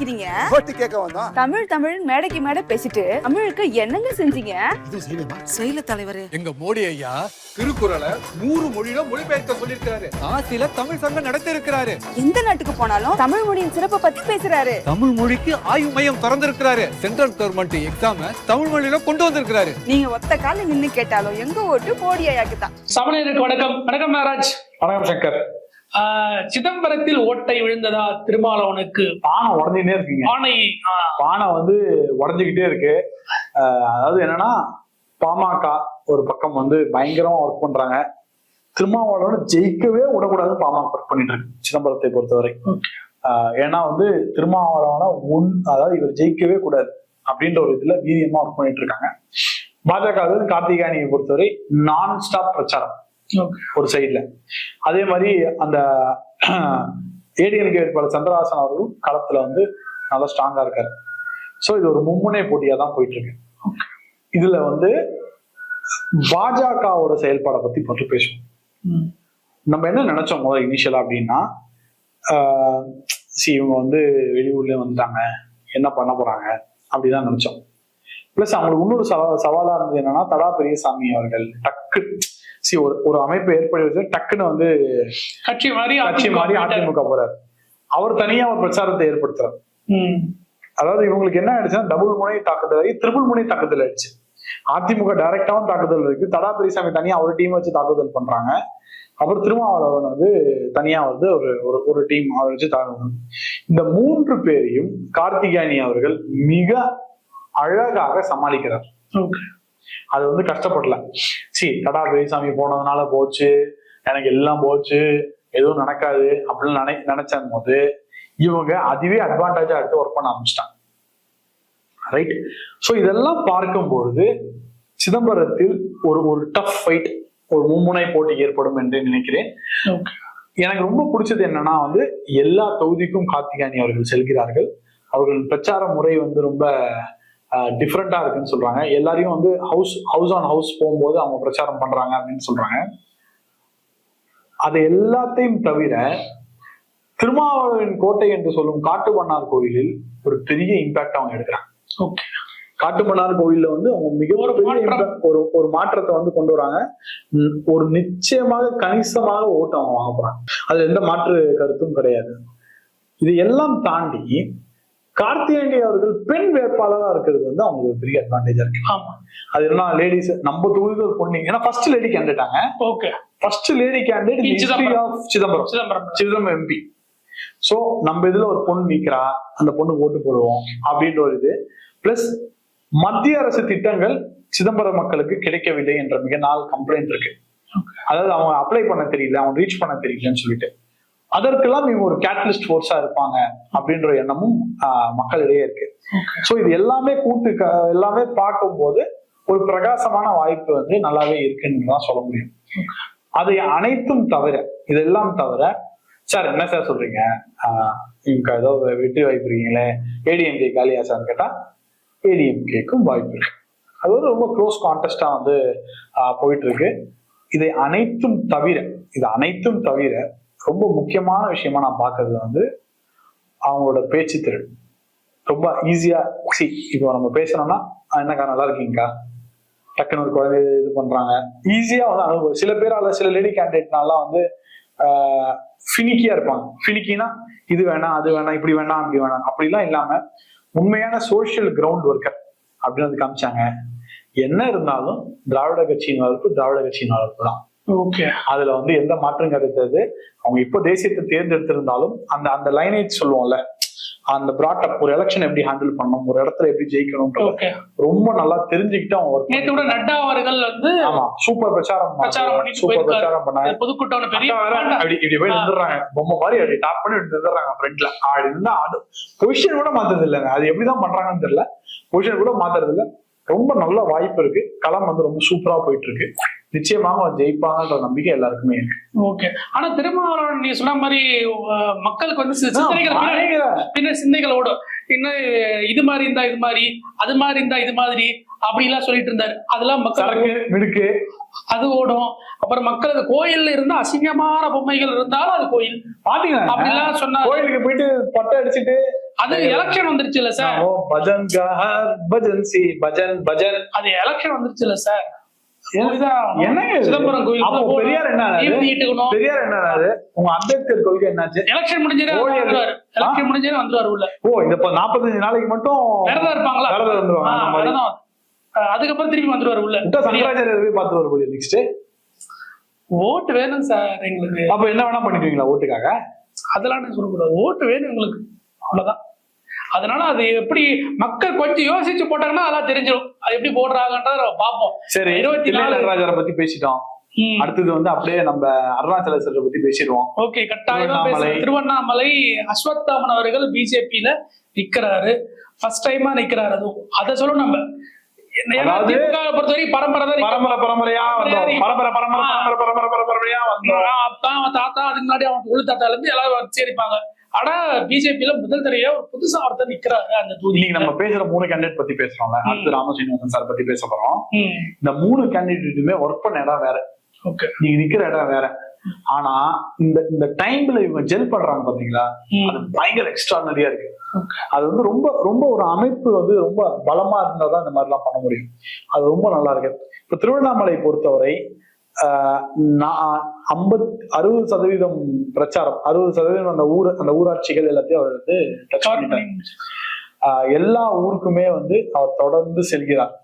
நிக்கிறீங்க ஓட்டு கேட்க வந்தோம் தமிழ் தமிழ் மேடைக்கு மேடை பேசிட்டு தமிழுக்கு என்னங்க செஞ்சீங்க? இது செய்யணுமா? செயல தலைவரே. எங்க மோடி ஐயா திருக்குறளை நூறு மொழியில மொழிபெயர்க்க சொல்லியிருக்காரு ஆசில தமிழ் சங்கம் நடத்தி இருக்கிறாரு எந்த நாட்டுக்கு போனாலும் தமிழ் மொழியின் சிறப்பை பத்தி பேசுறாரு. தமிழ் மொழிக்கு ஆய்வு மையம் திறந்திருக்கிறாரு. சென்ட்ரல் கவர்மெண்ட் எக்ஸாம தமிழ் மொழியில கொண்டு வந்திருக்கிறாரு. நீங்க ஒத்த கால நின்னு கேட்டாலும் எங்க ஓட்டு மோடி ஐயாக்கு தான். சமணருக்கு வணக்கம். வணக்கம் நாராஜ் வணக்கம் சங்கர். சிதம்பரத்தில் ஓட்டை விழுந்ததா திருமாவளவனுக்கு பானை உடஞ்சுக்கிட்டே இருக்கீங்க. ஆஹ், பானை வந்து உடஞ்சுக்கிட்டே இருக்கு. அதாவது என்னன்னா பாமக ஒரு பக்கம் வந்து பயங்கரமா ஒர்க் பண்றாங்க. திருமாவளவன் ஜெயிக்கவே விடக்கூடாதுன்னு பாமக ஒர்க் பண்ணிட்டு இருக்கு சிதம்பரத்தை பொறுத்தவரை. ஏன்னா வந்து திருமாவளவனை உன் அதாவது இவர் ஜெயிக்கவே கூடாது அப்படின்ற ஒரு இதுல வீரியமா ஒர்க் பண்ணிட்டு இருக்காங்க. பாஜக வந்து கார்த்திகானியை பொறுத்தவரை நான் ஸ்டாப் பிரச்சாரம். ஒரு சைட்ல அதே மாதிரி அந்த ஏடிஎம்கே வேட்பாளர் சந்திரஹாசன் அவர்களும் களத்துல வந்து நல்லா ஸ்ட்ராங்கா இருக்காரு. சோ இது ஒரு மும்முனை போட்டியா தான் போயிட்டு இருக்கு இதுல வந்து பாஜகவோட செயல்பாடை பத்தி பற்றி பேசுவோம். நம்ம என்ன நினைச்சோம் முதல்ல இனிஷியலா அப்படின்னா see இவங்க வந்து வெளியூர்ல வந்துட்டாங்க. என்ன பண்ண போறாங்க? அப்படிதான் நினைச்சோம். பிளஸ் அவங்களுக்கு இன்னொரு சவா சவாலா இருந்தது என்னன்னா தடா பெரியசாமி அவர்கள் டக்கு சி ஒரு ஒரு அமைப்பை ஏற்படுத்தி வச்சு டக்குன்னு வந்து கட்சி மாதிரி கட்சி மாதிரி. அதிமுக போறாரு. அவர் தனியா ஒரு பிரச்சாரத்தை ஏற்படுத்துறாரு. அதாவது இவங்களுக்கு என்ன ஆயிடுச்சுன்னா டபுள் முனை தாக்குதல் ஆகி ட்ரிபிள் முனை தாக்குதல் ஆயிடுச்சு. அதிமுக டைரக்டாவும் தாக்குதல் இருக்கு. தடா பெரியசாமி தனியா ஒரு டீம் வச்சு தாக்குதல் பண்றாங்க. அப்புறம் திருமாவளவன் வந்து தனியா வந்து ஒரு ஒரு ஒரு டீம் அவர் வச்சு தாக்குதல். இந்த மூன்று பேரையும் கார்த்திகாயனி அவர்கள் மிக அழகாக சமாளிக்கிறார். அது வந்து கஷ்டப்படல. சி தடா பெரியசாமி போனதுனால போச்சு. எனக்கு எல்லாம் போச்சு. எதுவும் நடக்காது அப்படின்னு நினை நினைச்ச போது இவங்க அதுவே அட்வான்டேஜா எடுத்து ஒர்க் பண்ண ஆரம்பிச்சிட்டாங்க. ரைட் ஸோ இதெல்லாம் பார்க்கும் பொழுது சிதம்பரத்தில் ஒரு ஒரு டஃப் ஃபைட் ஒரு மும்முனை போட்டி ஏற்படும் என்று நினைக்கிறேன். எனக்கு ரொம்ப பிடிச்சது என்னன்னா வந்து எல்லா தொகுதிக்கும் கார்த்திகாயனி அவர்கள் செல்கிறார்கள். அவர்கள் பிரச்சார முறை வந்து ரொம்ப டிஃப்ரெண்டா இருக்குன்னு சொல்றாங்க. எல்லாரையும் வந்து ஹவுஸ் ஹவுஸ் ஆன் ஹவுஸ் போகும்போது அவங்க பிரச்சாரம் பண்றாங்க அப்படின்னு சொல்றாங்க. அது எல்லாத்தையும் தவிர திருமாவளவன் கோட்டை என்று சொல்லும் காட்டுமன்னார் கோயிலில் ஒரு பெரிய இம்பாக்ட் அவங்க எடுக்கிறாங்க. காட்டுமன்னார் கோயில்ல வந்து அவங்க மிக ஒரு ஒரு ஒரு மாற்றத்தை வந்து கொண்டு வராங்க. ஒரு நிச்சயமாக கணிசமாக ஓட்டு அவங்க வாங்க போறாங்க. அதுல எந்த மாற்று கருத்தும் கிடையாது. இது எல்லாம் தாண்டி கார்த்திகேயன் அவர்கள் பெண் வேட்பாளரா இருக்கிறது வந்து அவங்களுக்கு ஒரு பெரிய அட்வான்டேஜா இருக்கு. ஆமா. அது என்ன லேடிஸ் நம்ம தொகுதிகள் பொண்ணு. ஏன்னா first lady கேண்டிட்டாங்க okay. First lady candidate Chidambaram. Chidambaram. Chidambaram. MP so நம்ம இதுல ஒரு பொண்ணு நிக்கிறா. அந்த பொண்ணு ஓட்டு போடுவோம் அப்படின்ற ஒரு இது. பிளஸ் மத்திய அரசு திட்டங்கள் சிதம்பரம் மக்களுக்கு கிடைக்கவில்லை என்ற மிக நாள் கம்ப்ளைண்ட் இருக்கு. அதாவது அவங்க அப்ளை பண்ண தெரியல. அவங்க ரீச் பண்ண தெரியலன்னு சொல்லிட்டு. அதற்கெல்லாம் இவங்க ஒரு கேட்டலிஸ்ட் ஃபோர்ஸா இருப்பாங்க அப்படின்ற எண்ணமும் மக்களிடையே இருக்கு. சோ இது எல்லாமே கூட்டு எல்லாமே பார்க்கும்போது ஒரு பிரகாசமான வாய்ப்பு வந்து நல்லாவே இருக்குன்னு தான் சொல்ல முடியும். அதை அனைத்தும் தவிர இதெல்லாம் தவிர சார் என்ன சார் சொல்றீங்க? இவங்க ஏதோ வெற்றி வாய்ப்பு இருக்கீங்களே? ஏடிஎம்கே காலியா சார் கேட்டா ஏடிஎம்கேக்கும் வாய்ப்பு இருக்கு. அது வந்து ரொம்ப க்ளோஸ் கான்டெஸ்டா வந்து போயிட்டு இருக்கு. இதை அனைத்தும் தவிர இது அனைத்தும் தவிர ரொம்ப முக்கியமான விஷயமா நான் பார்க்கறது வந்து அவங்களோட பேச்சு திறன். ரொம்ப ஈஸியா சி இப்போ நம்ம பேசுறோம்னா என்னக்கா நல்லா இருக்கீங்கக்கா? டக்குன்னு ஒரு குழந்தை இது பண்றாங்க. ஈஸியா வந்து அனுபவம். சில பேரால சில லேடி கேண்டிடேட்னாலாம் வந்து ஃபினிக்கியா இருப்பாங்க. ஃபினிக்கினா இது வேணாம் அது வேணாம் இப்படி வேணாம் அப்படி வேணாம். அப்படிலாம் இல்லாம உண்மையான சோஷியல் கிரவுண்ட் ஒர்க்கர் அப்படின்னு வந்து காமிச்சாங்க. என்ன இருந்தாலும் திராவிட கட்சியின் வளர்ப்பு திராவிட கட்சியின் வளர்ப்பு தான். அதுல வந்து எந்த மாற்றம் கிடைத்தது? அவங்க இப்போ தேசியத்தை தேர்ந்தெடுத்திருந்தாலும் அந்த அந்த லைனேஜ் சொல்லுவோம்ல அந்த பிராட்டப் ஒரு எலெக்ஷன் எப்படி ஹேண்டில் பண்ணணும் ஒரு இடத்துல எப்படி ஜெயிக்கணும் ரொம்ப நல்லா தெரிஞ்சுக்கிட்டு அவங்க ஒர்க் நேத்து கூட நட்டா அவர்கள் வந்து ஆமா சூப்பர் பிரச்சாரம் பிரச்சாரம் சூப்பர். பிரச்சாரம் பண்ணாங்க. பொதுக்கூட்டம் பெரிய அப்படி இப்படி போய். நின்றுறாங்க. பொம்மை மாதிரி அப்படி டாப் பண்ணி நின்றுறாங்க ஃப்ரண்ட்ல அப்படி இருந்தா அது பொசிஷன் கூட மாத்துறது இல்லைங்க. அது எப்படிதான் பண்றாங்கன்னு தெரியல. பொசிஷன் கூட மாத்துறது இல்ல. ரொம்ப நல்ல வாய்ப்பு இருக்கு. களம் வந்து ரொம்ப சூப்பரா போயிட்டு இருக்கு. நிச்சயமாக ஜெயிப்பாங்கன்ற நம்பிக்கை எல்லாருக்குமே இருக்கு. ஓகே ஆனா திருமாவளவன் நீ சொன்ன மாதிரி மக்களுக்கு வந்து சிந்தனைகள் ஓடும். இன்னும் இது மாதிரி இருந்தா இது மாதிரி அது மாதிரி இருந்தா இது மாதிரி அப்படிலாம் சொல்லிட்டு இருந்தாரு. அதெல்லாம் மக்கள் சரக்கு மிடுக்கு. அது ஓடும். அப்புறம் மக்கள் அது கோயில்ல இருந்தா அசிங்கமான பொம்மைகள் இருந்தாலும் அது கோயில். பாத்தீங்களா? அப்படிலாம் சொன்னாரு. கோயிலுக்கு போயிட்டு பட்டை அடிச்சிட்டு. அது எலெக்ஷன் வந்துருச்சுல்ல சார் ஓ, பஜன் பஜன் சி பஜன் பஜன். அது எலெக்ஷன் வந்துருச்சுல்ல சார் என்னங்க இது? சிதம்பரம் கோயில் பெரியார் என்ன பெரியார் என்னது உங்க அம்பேத்கர் கொள்கை என்னாச்சு? எலெக்ஷன் முடிஞ்சே கோயில். வந்துருவாரு. எலெக்ஷன் முடிஞ்சே வந்துருவாரு உள்ள. ஓ இந்த நாற்பத்தஞ்சு நாளைக்கு மட்டும் விரதம் இருப்பாங்களா? விரதம் இருந்துருவாங்க அதுக்கப்புறம் திருப்பி வந்துருவாரு உள்ள. சங்கராச்சாரியர் போய் பார்த்து வர முடியும் நெக்ஸ்ட் ஓட்டு வேணும் சார் எங்களுக்கு. அப்ப என்ன வேணா பண்ணிக்குவீங்களா ஓட்டுக்காக? அதெல்லாம் நான் சொல்லக்கூடாது. ஓட்டு வேணும் எங்களுக்கு. அவ்வளவுதான். அதனால அது எப்படி மக்கள் கொஞ்சம் யோசிச்சு போட்டாங்கன்னா அதெல்லாம் தெரிஞ்சிடும். அது எப்படி போடுறாங்கன்றத பார்ப்போம். சரி இருபத்தி நாலு பத்தி பேசிட்டோம். அடுத்தது வந்து அப்படியே நம்ம அருணாச்சலேஸ்வரரை பத்தி பேசிடுவோம். ஓகே கட்டாயமா திருவண்ணாமலை. பேசுறேன் திருவண்ணாமலை அஸ்வத்தாமன் அவர்கள் பிஜேபியில நிக்கிறாரு. ஃபர்ஸ்ட் டைமா நிக்கிறாரு அதுவும். அதை சொல்லணும் நம்ம. தாத்தா அதுக்கு முன்னாடி அவன் ஒழு தாத்தால இருந்து எல்லாரும் வரிசையா இருப்பாங்க. ஆனா பிஜேபியில முதல் தடவையா ஒரு புதுசா ஒருத்தர் நிக்கிறாரு அந்த இன்னைக்கு நம்ம பேசுற மூணு கேண்டிடேட் பத்தி பேசுறோம்ல. அடுத்து ராமசீனிவாசன் சார் பத்தி பேச போறோம். இந்த மூணு கேண்டிடேட்டுமே ஒர்க் பண்ண இடம் வேற. ஓகே. நீங்க நிக்கிற இடம் வேற. ஆனா இந்த இந்த டைம்ல இவங்க ஜெல் பண்றாங்க பாத்தீங்களா? அது பயங்கர எக்ஸ்ட்ரானரியா இருக்கு. அது வந்து ரொம்ப ரொம்ப ஒரு அமைப்பு வந்து ரொம்ப பலமா இருந்தாதான் இந்த மாதிரிலாம் பண்ண முடியும். அது ரொம்ப நல்லா இருக்கு. இப்ப திருவண்ணாமலை பொறுத்தவரை ஐம்பத் அறுபது சதவீதம் பிரச்சாரம் அறுபது சதவீதம் அந்த ஊர் அந்த ஊராட்சிகள் எல்லாத்தையும் அவர் வந்து டச் பண்ணிட்டார். எல்லா ஊருக்குமே வந்து அவர் தொடர்ந்து செல்கிறார்.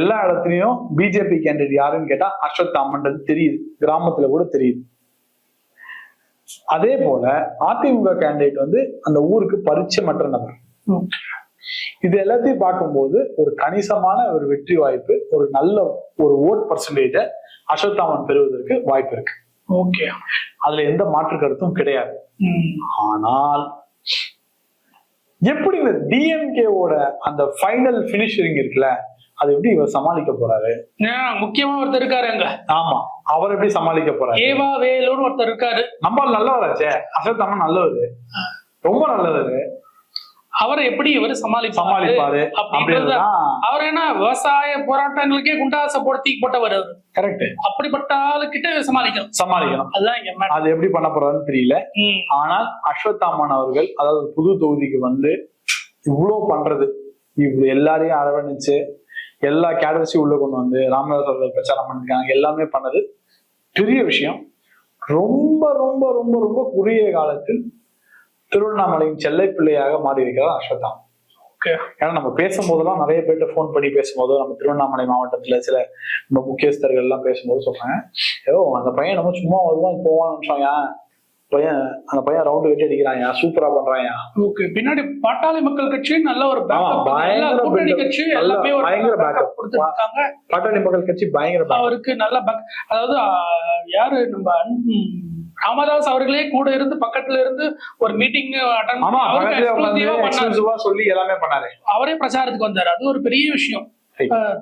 எல்லா இடத்துலயும் பிஜேபி கேண்டிடேட் யாருன்னு கேட்டா அஸ்வத்தாமன்றது தெரியுது. கிராமத்துல கூட தெரியுது. அதே போல அதிமுக கேண்டிடேட் வந்து அந்த ஊருக்கு பரிச்சயமற்ற நபர். இது எல்லாத்தையும் பார்க்கும்போது ஒரு கணிசமான ஒரு வெற்றி வாய்ப்பு ஒரு நல்ல ஒரு ஓட் பர்சன்டேஜ அஸ்வத்தாமன் பெறுவதற்கு வாய்ப்பு இருக்கு. ஓகே. அதுல எந்த மாற்று கருத்தும் கிடையாது. ஆனால் எப்படி இந்த டிஎம்கேவோட அந்த ஃபைனல் பினிஷிங் இருக்குல்ல அது எப்படி இவர் சமாளிக்க போறாரு? முக்கியமா ஒருத்தர் இருக்காரு அங்க. ஆமா அவர் எப்படி சமாளிக்க போறாரு? ஏவா வேலுன்னு ஒருத்தர் இருக்காரு. நம்ம நல்லவராச்சே அசத்தாமன் நல்லவர். ரொம்ப நல்லவர். அவரை எப்படி இவர் சமாளிப்பாரு அவர் என்ன விவசாய போராட்டங்களுக்கே குண்டாசை போட்டு தூக்கி போட்டவர். கரெக்ட் அப்படிப்பட்ட ஆளுக்கிட்ட சமாளிக்கணும். சமாளிக்கணும். அதுதான். அது எப்படி பண்ண போறாருன்னு தெரியல. ஆனால் அஸ்வத்தாமன் அவர்கள் அதாவது புது தொகுதிக்கு வந்து இவ்வளவு பண்றது. இவ்வளவு எல்லாரையும் அரவணைச்சு எல்லா கேடர்ஸையும் உள்ள கொண்டு வந்து ராமதாஸ் அவர்கள் பிரச்சாரம் பண்ணிருக்காங்க. எல்லாமே பண்ணது பெரிய விஷயம். ரொம்ப ரொம்ப ரொம்ப ரொம்ப குறுகிய காலத்தில் திருவண்ணாமலையின் செல்லை பிள்ளையாக மாறி இருக்கிறார் Okay. ஏன்னா நம்ம பேசும்போதெல்லாம் நிறைய பேர்ட்ட ஃபோன் பண்ணி பேசும்போது நம்ம திருவண்ணாமலை மாவட்டத்துல சில நம்ம முக்கியஸ்தர்கள் எல்லாம் பேசும்போது சொல்றாங்க ஏதோ அந்த பையன் நம்ம சும்மா வருவான் போவான்னு பையன் அந்த பையன் ரவுண்டு கட்டி அடிக்கிறாயா சூப்பரா பண்றாயா ஓகே பின்னாடி பாட்டாளி மக்கள் கட்சி நல்ல ஒரு பயங்கர. கட்சி எல்லாமே பயங்கர backup. கொடுத்திருக்காங்க பாட்டாளி மக்கள் கட்சி பயங்கர. அவருக்கு நல்ல back- அதாவது யாரு நம்ம ராமதாஸ் அவர்களே கூட இருந்து பக்கத்துல இருந்து ஒரு மீட்டிங் சொல்லி எல்லாமே பண்ணாரு. அவரே பிரச்சாரத்துக்கு வந்தாரு. அது ஒரு பெரிய விஷயம்.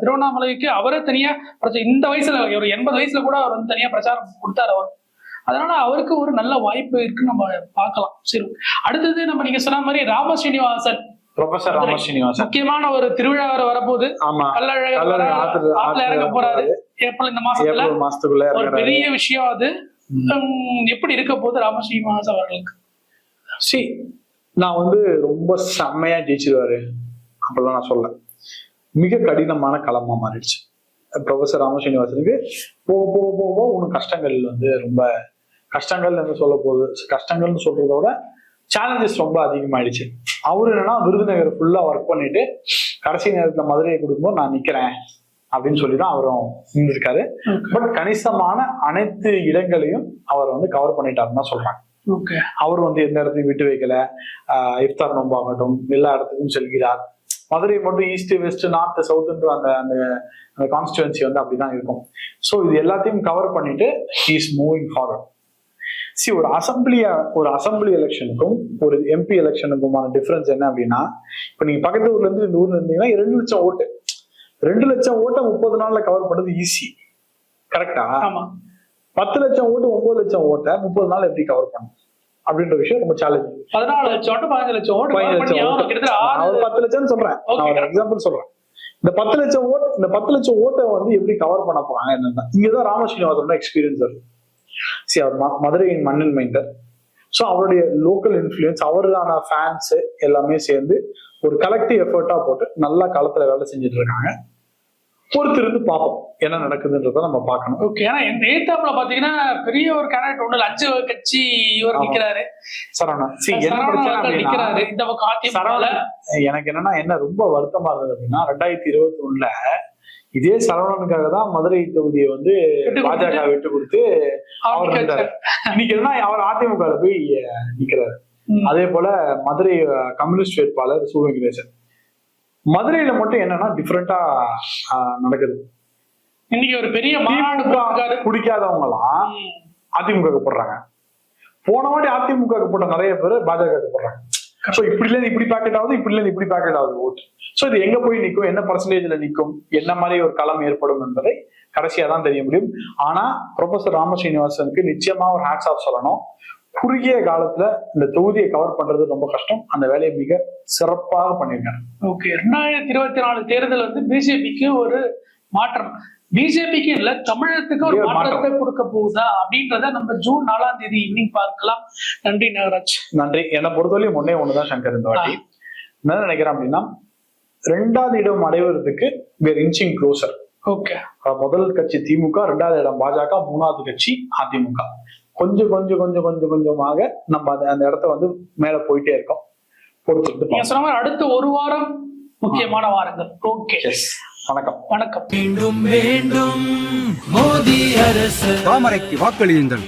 திருவண்ணாமலைக்கு அவரே தனியா இந்த வயசுல ஒரு எண்பது வயசுல கூட அவர் வந்து தனியா பிரச்சாரம் கொடுத்தாரு அவர். அதனால அவருக்கு ஒரு நல்ல வாய்ப்பு இருக்குன்னு நம்ம பார்க்கலாம். சரி. அடுத்தது நம்ம நீங்க சொன்ன மாதிரி ராம ஸ்ரீனிவாசன் ப்ரொஃபசர் ராம ஸ்ரீனிவாசன் முக்கியமான ஒரு திருவிழா வேற வரப்போகுது. ஆமா. வர- ஆத்துல- இறங்க போறாரு. ஏப்ரல் இந்த மாசத்துல. மாசத்துக்குள்ள பெரிய விஷயம் அது. எப்படி இருக்க போகுது ராம ஸ்ரீனிவாசன் அவர்களுக்கு? சி நான் வந்து ரொம்ப செம்மையா ஜெயிச்சிருவாரு அப்படிலாம் நான் சொல்ல மிக கடினமான களமா மாறிடுச்சு. ப்ரொஃபசர் ராமஸ்ரீனிவாசனுக்கு போக போக போக போக இன்னும் கஷ்டங்கள் வந்து ரொம்ப கஷ்டங்கள் என்று சொல்ல போகுது கஷ்டங்கள்னு சொல்றத விட சேலஞ்சஸ் ரொம்ப அதிகமாயிடுச்சு. அவர் என்னன்னா விருதுநகர் ஃபுல்லா ஒர்க் பண்ணிட்டு கடைசி நேரத்துல மதுரையை கொடுக்கும்போது நான் நிக்கிறேன். அப்படின்னு சொல்லி தான் அவரும் இருந்திருக்காரு. பட் கணிசமான அனைத்து இடங்களையும் அவர் வந்து கவர் பண்ணிட்டாருன்னு தான் சொல்றாங்க. அவர் வந்து எந்த இடத்தையும் விட்டு வைக்கல. இஃப்தார் நோம்பாகட்டும் எல்லா இடத்துக்கும் செல்கிறார். மதுரை மட்டும் ஈஸ்ட் வெஸ்ட் நார்த் சவுத்ன்ற அந்த அந்த அந்த கான்ஸ்டுவன்சி வந்து அப்படிதான் இருக்கும். ஸோ இது எல்லாத்தையும் கவர் பண்ணிட்டு இஸ் மூவிங் ஃபார்வர்ட் சி ஒரு அசம்பிளியா ஒரு அசம்பிளி எலெக்ஷனுக்கும் ஒரு எம்பி எலெக்ஷனுக்குமான டிஃபரன்ஸ் என்ன அப்படின்னா இப்போ நீங்க பக்கத்து ஊர்ல இருந்து இந்த ஊர்ல இருந்தீங்கன்னா ரெண்டு லட்சம் ஓட்டு. ரெண்டு லட்சம் ஓட்டை முப்பது நாள்ல கவர் பண்றது ஈஸி கரெக்டா ஆமா. பத்து லட்சம் ஓட்டு ஒன்பது லட்சம் ஓட்டை முப்பது நாள் எப்படி கவர் பண்ணும் அப்படின்ற விஷயம் ரொம்ப சேலஞ்சிங் பதினாலு லட்சம் ஓட்டு பதினஞ்சு லட்சம் ஓட்டு பதினஞ்சு லட்சம் ஒரு பத்து லட்சம்னு சொல்றேன். நான். எக்ஸாம்பிள் சொல்றேன். இந்த பத்து லட்சம் ஓட்டு இந்த பத்து லட்சம் ஓட்டை வந்து எப்படி கவர் பண்ண போறாங்க என்னன்னா இங்கதான் ராமஸ்ரீனிவாசனோட எக்ஸ்பீரியன்ஸ் வருது சரி அவர் மதுரையின் மண்ணின் மைந்தர். ஸோ அவருடைய லோக்கல் இன்ஃப்ளூயன்ஸ் அவருக்கான ஃபேன்ஸ் எல்லாமே சேர்ந்து ஒரு கலெக்டிவ் எஃபர்ட்டா போட்டு நல்லா களத்துல வேலை செஞ்சுட்டு இருக்காங்க. பொறுத்திருந்து பார்ப்போம். என்ன நடக்குதுன்றத நம்ம பார்க்கணும். ஓகே ஏன்னா இந்த ஏத்தாப்புல பாத்தீங்கன்னா பெரிய ஒரு கேண்டிடேட் ஒண்ணு. அஞ்சு கட்சி இவர். நிக்கிறாரு. சரவணன் see என்ன நிக்கிறாரு. இந்த பக்கம் சரவணன் எனக்கு என்னன்னா என்ன ரொம்ப வருத்தமா இருந்தது அப்படின்னா ரெண்டாயிரத்தி இருபத்தி ஒண்ணுல இதே சரவணனுக்காக தான் மதுரை தொகுதியை வந்து பாஜக விட்டு கொடுத்து அவர் இன்னைக்கு என்ன அவர் அதிமுக போய் நிக்கிறாரு. அதே போல மதுரை கம்யூனிஸ்ட் வேட்பாளர் சு வெங்கடேசன் மதுரையில மட்டும் என்னன்னா டிஃப்ரெண்டா நடக்குது. இன்னைக்கு ஒரு பெரிய மாநாடு பிடிக்காதவங்க எல்லாம். அதிமுக போடுறாங்க. போன வாட்டி அதிமுக போட்ட நிறைய பேர் பாஜக போடுறாங்க. ஸோ இப்படில இருந்து இப்படி பாக்கெட் ஆகுது இப்படில இருந்து இப்படி பாக்கெட் ஆகுது ஓட்டு ஸோ இது எங்க போய் நிற்கும் என்ன பர்சன்டேஜ்ல நிற்கும் என்ன மாதிரி ஒரு களம் ஏற்படும் என்பதை கடைசியா தான் தெரிய முடியும். ஆனா ப்ரொஃபசர் ராமஸ்ரீனிவாசனுக்கு நிச்சயமா ஒரு ஹேட்ஸ் ஆஃப் சொல்லணும். குறுகிய காலத்துல இந்த தொகுதியை கவர் பண்றது ரொம்ப கஷ்டம். அந்த வேலையை மிக சிறப்பாக பண்ணியிருக்காங்க ஓகே. ரெண்டாயிரத்தி இருபத்தி நாலு தேர்தல் வந்து பிஜேபிக்கு ஒரு மாற்றம். பிஜேபிக்கு இல்ல தமிழகத்துக்கு ஒரு. மாற்றத்தை கொடுக்க போகுதா அப்படின்றத நம்ம ஜூன் நாலாம் தேதி ஈவினிங் பார்க்கலாம். நன்றி நாகராஜ். நன்றி. என்னை பொறுத்தவரையும் ஒன்னே ஒண்ணுதான் சங்கர் இந்த வாட்டி. என்ன நினைக்கிறேன் அப்படின்னா ரெண்டாவது இடம் அடைவதற்கு வேர் இன்ச்சிங் க்ளோசர் ஓகே. முதல் கட்சி திமுக ரெண்டாவது இடம் பாஜக மூணாவது கட்சி அதிமுக. கொஞ்சம் கொஞ்சம் கொஞ்சம் கொஞ்சம் கொஞ்சமாக நம்ம அந்த அந்த இடத்த வந்து மேல போயிட்டே இருக்கோம். பொறுத்துட்டு நீங்க சொன்ன மாதிரி அடுத்த ஒரு வாரம் முக்கியமான வாரங்கள். ஓகே. வணக்கம். வணக்கம். மீண்டும் மீண்டும் மோடி அரசு தாமரைக்கு வாக்களியுங்கள்.